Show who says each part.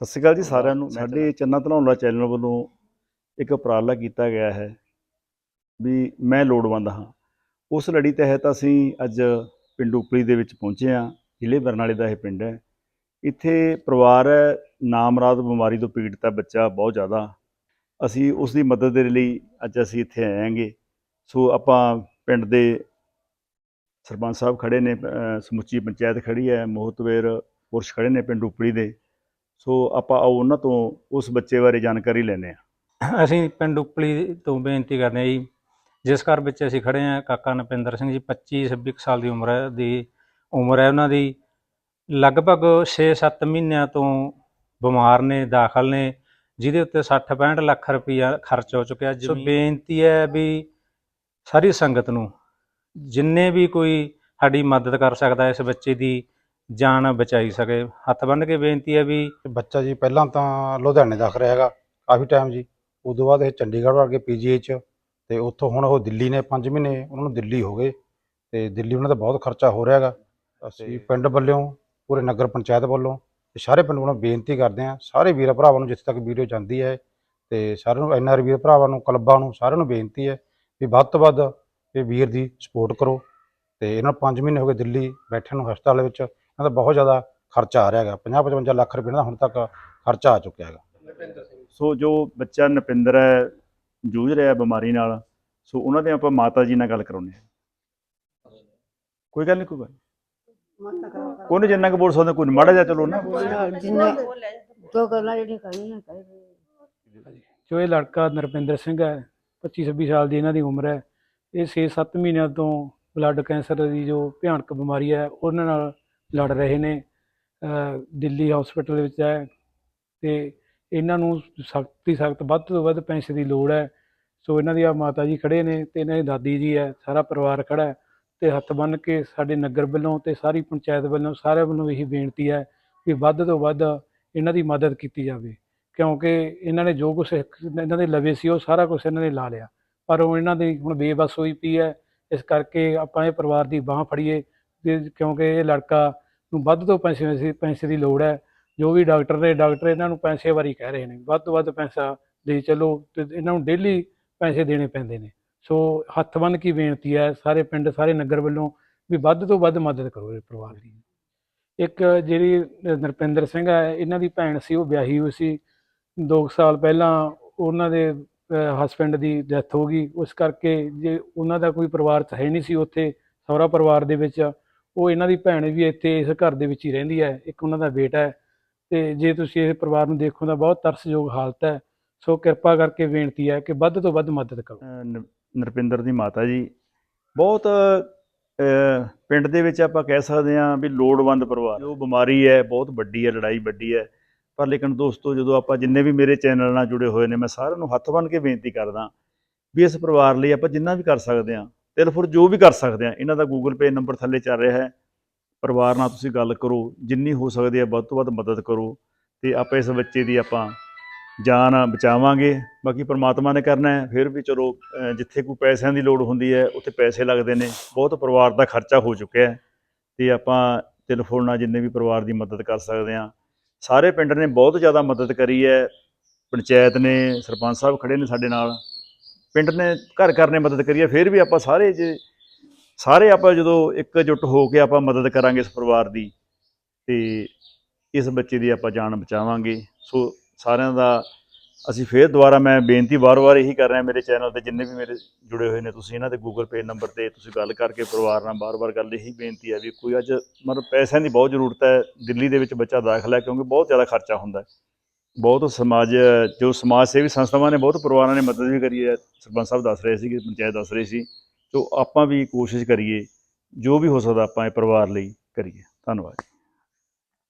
Speaker 1: ਸਤਿ ਸ਼੍ਰੀ ਅਕਾਲ ਜੀ ਸਾਰਿਆਂ ਨੂੰ। ਸਾਡੇ ਚੰਨਾ ਧਨੌਲਾ ਚੈਨਲ ਵੱਲੋਂ ਇੱਕ ਉਪਰਾਲਾ ਕੀਤਾ ਗਿਆ ਹੈ ਵੀ ਮੈਂ ਲੋੜਵੰਦ ਹਾਂ। ਉਸ ਲੜੀ ਤਹਿਤ ਅਸੀਂ ਅੱਜ ਪਿੰਡ ਉਪਲੀ ਦੇ ਵਿੱਚ ਪਹੁੰਚੇ ਹਾਂ। ਜ਼ਿਲ੍ਹੇ ਬਰਨਾਲੇ ਦਾ ਇਹ ਪਿੰਡ ਹੈ। ਇੱਥੇ ਪਰਿਵਾਰ ਹੈ ਨਾਮਰਾਦ ਬਿਮਾਰੀ ਤੋਂ ਪੀੜਤ ਹੈ ਬੱਚਾ ਬਹੁਤ ਜ਼ਿਆਦਾ। ਅਸੀਂ ਉਸ ਦੀ ਮਦਦ ਦੇ ਲਈ ਅੱਜ ਅਸੀਂ ਇੱਥੇ ਆਏ ਹਾਂਗੇ। ਸੋ ਆਪਾਂ ਪਿੰਡ ਦੇ ਸਰਪੰਚ ਸਾਹਿਬ ਖੜੇ ਨੇ ਸਮੁੱਚੀ ਪੰਚਾਇਤ ਖੜੀ ਹੈ ਮੋਹਤਵੇਰ ਪੁਰਸ਼ ਖੜੇ ਨੇ ਪਿੰਡ ਉਪਲੀ ਦੇ। ਸੋ ਆਪਾਂ ਆਓ ਉਹਨਾਂ ਤੋਂ ਉਸ ਬੱਚੇ ਬਾਰੇ ਜਾਣਕਾਰੀ ਲੈਂਦੇ ਹਾਂ।
Speaker 2: ਅਸੀਂ ਪਿੰਡ ਉਪਲੀ ਤੋਂ ਬੇਨਤੀ ਕਰਦੇ ਹਾਂ ਜੀ ਜਿਸ ਘਰ ਵਿੱਚ ਅਸੀਂ ਖੜੇ ਹਾਂ ਕਾਕਾ ਨਪਿੰਦਰ ਸਿੰਘ ਜੀ 25 26 ਕੁ ਸਾਲ ਦੀ ਉਮਰ ਹੈ ਦੀ ਉਮਰ ਹੈ ਉਹਨਾਂ ਦੀ ਲਗਭਗ 6-7 ਮਹੀਨਿਆਂ ਤੋਂ ਬਿਮਾਰ ਨੇ ਦਾਖਲ ਨੇ ਜਿਹਦੇ ਉੱਤੇ 60-65 ਲੱਖ ਰੁਪਈਆ ਖਰਚ ਹੋ ਚੁੱਕਿਆ ਸੋ ਬੇਨਤੀ ਹੈ ਵੀ ਸਾਰੀ ਸੰਗਤ ਨੂੰ ਜਿੰਨੇ ਵੀ ਕੋਈ ਸਾਡੀ ਮਦਦ ਕਰ ਸਕਦਾ ਇਸ ਬੱਚੇ ਦੀ ਜਾਨ ਬਚਾਈ ਸਕੇ। ਹੱਥ ਬੰਨ੍ਹ ਕੇ ਬੇਨਤੀ ਹੈ ਵੀ
Speaker 3: ਬੱਚਾ ਜੀ ਪਹਿਲਾਂ ਤਾਂ ਲੁਧਿਆਣੇ ਦਾਖਲ ਹੈਗਾ ਕਾਫੀ ਟਾਈਮ ਜੀ। ਉਦੋਂ ਬਾਅਦ ਇਹ ਚੰਡੀਗੜ੍ਹ ਵਰਗੇ ਪੀਜੀਆਈ ਚ ਤੇ ਉੱਥੋਂ ਹੁਣ ਉਹ ਦਿੱਲੀ ਨੇ 5 ਮਹੀਨੇ ਉਹਨਾਂ ਨੂੰ ਦਿੱਲੀ ਹੋ ਗਏ ਤੇ ਦਿੱਲੀ ਉਹਨਾਂ ਦਾ ਬਹੁਤ ਖਰਚਾ ਹੋ ਰਿਹਾ ਹੈਗਾ। ਅਸੀਂ ਪਿੰਡ ਵੱਲੋਂ ਪੂਰੇ ਨਗਰ ਪੰਚਾਇਤ ਵੱਲੋਂ ਤੇ ਸਾਰੇ ਪਿੰਡ ਵੱਲੋਂ ਬੇਨਤੀ ਕਰਦੇ ਹਾਂ ਸਾਰੇ ਵੀਰ ਭਰਾਵਾਂ ਨੂੰ ਜਿੱਥੇ ਤੱਕ ਵੀਡੀਓ ਜਾਂਦੀ ਹੈ ਤੇ ਸਾਰਿਆਂ ਨੂੰ ਐਨਆਰ ਵੀਰ ਭਰਾਵਾਂ ਨੂੰ ਕਲੱਬਾਂ ਨੂੰ ਸਾਰਿਆਂ ਨੂੰ ਬੇਨਤੀ ਹੈ ਵੀ ਵੱਧ ਤੋਂ ਵੱਧ ਇਹ ਵੀਰ ਦੀ ਸਪੋਰਟ ਕਰੋ ਤੇ ਇਹਨਾਂ 5 ਮਹੀਨੇ ਹੋ ਗਏ ਦਿੱਲੀ ਬੈਠੇ ਨੂੰ ਹਸਪਤਾਲ ਵਿੱਚ ਇਹਨਾਂ ਦਾ ਬਹੁਤ ਜ਼ਿਆਦਾ ਖਰਚਾ ਆ ਰਿਹਾ ਹੈਗਾ। 50 55 ਲੱਖ ਰੁਪਏ ਦਾ ਹੁਣ ਤੱਕ ਖਰਚਾ ਆ ਚੁੱਕਿਆ ਹੈਗਾ।
Speaker 1: ਸੋ ਜੋ ਬੱਚਾ ਨਪਿੰਦਰ ਹੈ ਜੂਝ ਰਿਹਾ ਬਿਮਾਰੀ ਨਾਲ ਸੋ ਉਹਨਾਂ ਦੇ ਆਪਾਂ ਮਾਤਾ ਜੀ ਨਾਲ ਗੱਲ ਕਰਾਉਂਦੇ ਹਾਂ। ਕੋਈ ਗੱਲ ਨਹੀਂ ਕੋਈ ਗੱਲ ਨੀ। ਕੋਈ ਜਿੰਨਾ ਕੁ ਬੋਲ ਸਕਦੇ ਕੋਈ ਮਾੜਾ ਜਿਹਾ ਚਲੋ ਨਾ।
Speaker 4: ਜਿੰਨੇ ਦੋ ਗੱਲਾਂ ਜਿਹੜੀਆਂ ਕਹੀਆਂ ਕਹੀ
Speaker 5: ਜੋ ਇਹ ਲੜਕਾ ਨਰਪਿੰਦਰ ਸਿੰਘ ਹੈ 25 26 ਸਾਲ ਦੀ ਇਹਨਾਂ ਦੀ ਉਮਰ ਹੈ ਇਹ 6-7 ਮਹੀਨਿਆਂ ਤੋਂ ਬਲੱਡ ਕੈਂਸਰ ਦੀ ਜੋ ਭਿਆਨਕ ਬਿਮਾਰੀ ਹੈ ਉਹਨਾਂ ਨਾਲ ਲੜ ਰਹੇ ਨੇ ਦਿੱਲੀ ਹਸਪੀਟਲ ਵਿੱਚ ਹੈ ਤੇ ਇਹਨਾਂ ਨੂੰ ਸਖਤ ਦੀ ਸਖਤ ਵੱਧ ਤੋਂ ਵੱਧ ਪੈਸੇ ਦੀ ਲੋੜ ਹੈ। ਸੋ ਇਹਨਾਂ ਦੀ ਆ ਮਾਤਾ ਜੀ ਖੜੇ ਨੇ ਤੇ ਇਹਨਾਂ ਦੀ ਦਾਦੀ ਜੀ ਹੈ, ਸਾਰਾ ਪਰਿਵਾਰ ਖੜਾ ਹੈ ਤੇ ਹੱਥ ਬੰਨ੍ਹ ਕੇ ਸਾਡੇ ਨਗਰ ਵੱਲੋਂ ਤੇ ਸਾਰੀ ਪੰਚਾਇਤ ਵੱਲੋਂ ਸਾਰਿਆਂ ਵੱਲੋਂ ਇਹੀ ਬੇਨਤੀ ਹੈ ਕਿ ਵੱਧ ਤੋਂ ਵੱਧ ਇਹਨਾਂ ਦੀ ਮਦਦ ਕੀਤੀ ਜਾਵੇ। ਕਿਉਂਕਿ ਇਹਨਾਂ ਨੇ ਜੋ ਕੁਝ ਇਹਨਾਂ ਦੇ ਲਵੇ ਸੀ, ਉਹ ਸਾਰਾ ਕੁਝ ਇਹਨਾਂ ਨੇ ਲਾ ਲਿਆ। ਪਰ ਉਹ ਇਹਨਾਂ ਦੀ ਹੁਣ ਬੇਬਸ ਹੋਈ ਪਈ ਹੈ, ਇਸ ਕਰਕੇ ਆਪਾਂ ਇਹ ਪਰਿਵਾਰ ਦੀ ਬਾਹ ਫੜੀਏ ਤੇ ਕਿਉਂਕਿ ਇਹ ਲੜਕਾ ਨੂੰ ਵੱਧ ਤੋਂ ਪੈਸੇ ਪੈਸੇ ਦੀ ਲੋੜ ਹੈ, ਜੋ ਵੀ ਡਾਕਟਰ ਨੇ, ਡਾਕਟਰ ਇਹਨਾਂ ਨੂੰ ਪੈਸੇ ਵਾਰੀ ਕਹਿ ਰਹੇ ਨੇ, ਵੱਧ ਤੋਂ ਵੱਧ ਪੈਸਾ ਦੇ ਚਲੋ ਤੇ ਇਹਨਾਂ ਨੂੰ ਡੇਲੀ ਪੈਸੇ ਦੇਣੇ ਪੈਂਦੇ ਨੇ। ਸੋ ਹੱਥ ਬੰਨ੍ਹ ਕੀ ਬੇਨਤੀ ਹੈ, ਸਾਰੇ ਪਿੰਡ, ਸਾਰੇ ਨਗਰ ਵੱਲੋਂ ਵੀ ਵੱਧ ਤੋਂ ਵੱਧ ਮਦਦ ਕਰੋ ਇਹ ਪਰਿਵਾਰ ਦੀ। ਇੱਕ ਜਿਹੜੀ ਨਰਪਿੰਦਰ ਸਿੰਘ ਹੈ, ਇਹਨਾਂ ਦੀ ਭੈਣ ਸੀ, ਉਹ ਵਿਆਹੀ ਹੋਈ ਸੀ। 2 ਸਾਲ ਪਹਿਲਾਂ ਉਹਨਾਂ ਦੇ ਹਸਬੰਡ ਦੀ ਡੈਥ ਹੋ ਗਈ। ਉਸ ਕਰਕੇ ਜੇ ਉਹਨਾਂ ਦਾ ਕੋਈ ਪਰਿਵਾਰ 'ਚ ਹੈ ਨਹੀਂ ਸੀ ਉੱਥੇ, ਸਹੁਰਾ ਪਰਿਵਾਰ ਦੇ ਵਿੱਚ ਉਹ ਇਹਨਾਂ ਦੀ ਭੈਣ ਵੀ ਇੱਥੇ ਇਸ ਘਰ ਦੇ ਵਿੱਚ ਹੀ ਰਹਿੰਦੀ ਹੈ, ਇੱਕ ਉਹਨਾਂ ਦਾ ਬੇਟਾ ਹੈ। ਤੇ ਜੇ ਤੁਸੀਂ ਇਹ ਪਰਿਵਾਰ ਨੂੰ ਦੇਖੋ ਤਾਂ ਬਹੁਤ ਤਰਸਯੋਗ ਹਾਲਤ ਹੈ। ਸੋ ਕਿਰਪਾ ਕਰਕੇ ਬੇਨਤੀ ਹੈ ਕਿ ਵੱਧ ਤੋਂ ਵੱਧ ਮਦਦ ਕਰੋ।
Speaker 1: ਨਰਪਿੰਦਰ ਦੀ ਮਾਤਾ ਜੀ, ਬਹੁਤ ਪਿੰਡ ਦੇ ਵਿੱਚ ਆਪਾਂ ਕਹਿ ਸਕਦੇ ਹਾਂ ਵੀ ਲੋੜਵੰਦ ਪਰਿਵਾਰ। ਉਹ ਬਿਮਾਰੀ ਹੈ, ਬਹੁਤ ਵੱਡੀ ਹੈ, ਲੜਾਈ ਵੱਡੀ ਹੈ। ਪਰ ਲੇਕਿਨ ਦੋਸਤੋ, ਜਦੋਂ ਆਪਾਂ ਜਿੰਨੇ ਵੀ ਮੇਰੇ ਚੈਨਲ ਨਾਲ ਜੁੜੇ ਹੋਏ ਨੇ, ਮੈਂ ਸਾਰਿਆਂ ਨੂੰ ਹੱਥ ਬੰਨ੍ਹ ਕੇ ਬੇਨਤੀ ਕਰਦਾ ਵੀ ਇਸ ਪਰਿਵਾਰ ਲਈ ਆਪਾਂ ਜਿੰਨਾ ਵੀ ਕਰ ਸਕਦੇ ਹਾਂ ਤਿਲ ਫੁਰ ਜੋ ਵੀ ਕਰ ਸਕਦੇ ਹਾਂ ਇਹਨਾਂ ਦਾ ਗੂਗਲ ਪੇ ਨੰਬਰ ਥੱਲੇ ਚੱਲ ਰਿਹਾ ਹੈ। ਪਰਿਵਾਰ ਨਾਲ ਤੁਸੀਂ ਗੱਲ ਕਰੋ, ਜਿੰਨੀ ਹੋ ਸਕਦੀ ਹੈ ਵੱਧ ਤੋਂ ਵੱਧ ਮਦਦ ਕਰੋ ਤੇ ਆਪਾਂ ਇਸ ਬੱਚੇ ਦੀ ਆਪਾਂ ਜਾਨ ਬਚਾਵਾਂਗੇ। ਬਾਕੀ ਪਰਮਾਤਮਾ ਨੇ ਕਰਨਾ ਹੈ, ਫਿਰ ਵੀ ਚਲੋ ਜਿੱਥੇ ਕੋਈ ਪੈਸਿਆਂ ਦੀ ਲੋੜ ਹੁੰਦੀ ਹੈ, ਉੱਥੇ ਪੈਸੇ ਲੱਗਦੇ ਨੇ। ਬਹੁਤ ਪਰਿਵਾਰ ਦਾ ਖਰਚਾ ਹੋ ਚੁੱਕਿਆ ਹੈ ਤੇ ਆਪਾਂ ਟੈਲੀਫੋਨ ਨਾਲ ਜਿੰਨੇ ਵੀ ਪਰਿਵਾਰ ਦੀ ਮਦਦ ਕਰ ਸਕਦੇ ਹਾਂ। ਸਾਰੇ ਪਿੰਡ ਨੇ ਬਹੁਤ ਜ਼ਿਆਦਾ ਮਦਦ ਕਰੀ ਹੈ। ਪੰਚਾਇਤ ਨੇ, ਸਰਪੰਚ ਸਾਹਿਬ ਖੜੇ ਨੇ ਸਾਡੇ ਨਾਲ। ਪਿੰਡ ਨੇ ਘਰ ਘਰ ਨੇ ਮਦਦ ਕਰੀ ਹੈ ਫਿਰ ਵੀ ਆਪਾਂ ਸਾਰੇ ਜੇ ਸਾਰੇ ਆਪਾਂ ਜਦੋਂ ਇਕਜੁੱਟ ਹੋ ਕੇ ਆਪਾਂ ਮਦਦ ਕਰਾਂਗੇ ਇਸ ਪਰਿਵਾਰ ਦੀ, ਤੇ ਇਸ ਬੱਚੇ ਦੀ ਆਪਾਂ ਜਾਨ ਬਚਾਵਾਂਗੇ। ਸੋ ਸਾਰਿਆਂ ਦਾ ਅਸੀਂ ਫੇਰ ਦੁਬਾਰਾ ਮੈਂ ਬੇਨਤੀ ਵਾਰ-ਵਾਰ ਇਹੀ ਕਰ ਰਿਹਾ ਮੇਰੇ ਚੈਨਲ ਤੇ, ਜਿੰਨੇ ਵੀ ਮੇਰੇ ਜੁੜੇ ਹੋਏ ਨੇ ਤੁਸੀਂ ਇਹਨਾਂ ਦੇ ਗੂਗਲ ਪੇ ਨੰਬਰ ਤੇ ਤੁਸੀਂ ਗੱਲ ਕਰਕੇ ਪਰਿਵਾਰ ਨਾਲ ਵਾਰ ਵਾਰ ਗੱਲ, ਇਹੀ ਬੇਨਤੀ ਹੈ ਵੀ ਕੋਈ ਅੱਜ ਮਤਲਬ ਪੈਸਿਆਂ ਦੀ ਬਹੁਤ ਜ਼ਰੂਰਤ ਹੈ, ਦਿੱਲੀ ਦੇ ਵਿੱਚ ਬੱਚਾ ਦਾਖਲ ਹੈ, ਕਿਉਂਕਿ ਬਹੁਤ ਜ਼ਿਆਦਾ ਖਰਚਾ ਹੁੰਦਾ ਹੈ। ਬਹੁਤ ਸਮਾਜ ਜੋ ਸਮਾਜ ਸੇਵੀ ਸੰਸਥਾਵਾਂ ਨੇ ਬਹੁਤ ਪਰਿਵਾਰਾਂ ਨੇ ਮਦਦ ਵੀ ਕਰੀ ਹੈ, ਸਰਪੰਚ ਸਾਹਿਬ ਦੱਸ ਰਹੇ ਸੀ ਕਿ ਪੰਚਾਇਤ ਦੱਸ ਰਹੀ ਸੀ, ਸੋ ਆਪਾਂ ਵੀ ਕੋਸ਼ਿਸ਼ ਕਰੀਏ, ਜੋ ਵੀ ਹੋ ਸਕਦਾ ਆਪਾਂ ਇਹ ਪਰਿਵਾਰ ਲਈ ਕਰੀਏ। ਧੰਨਵਾਦ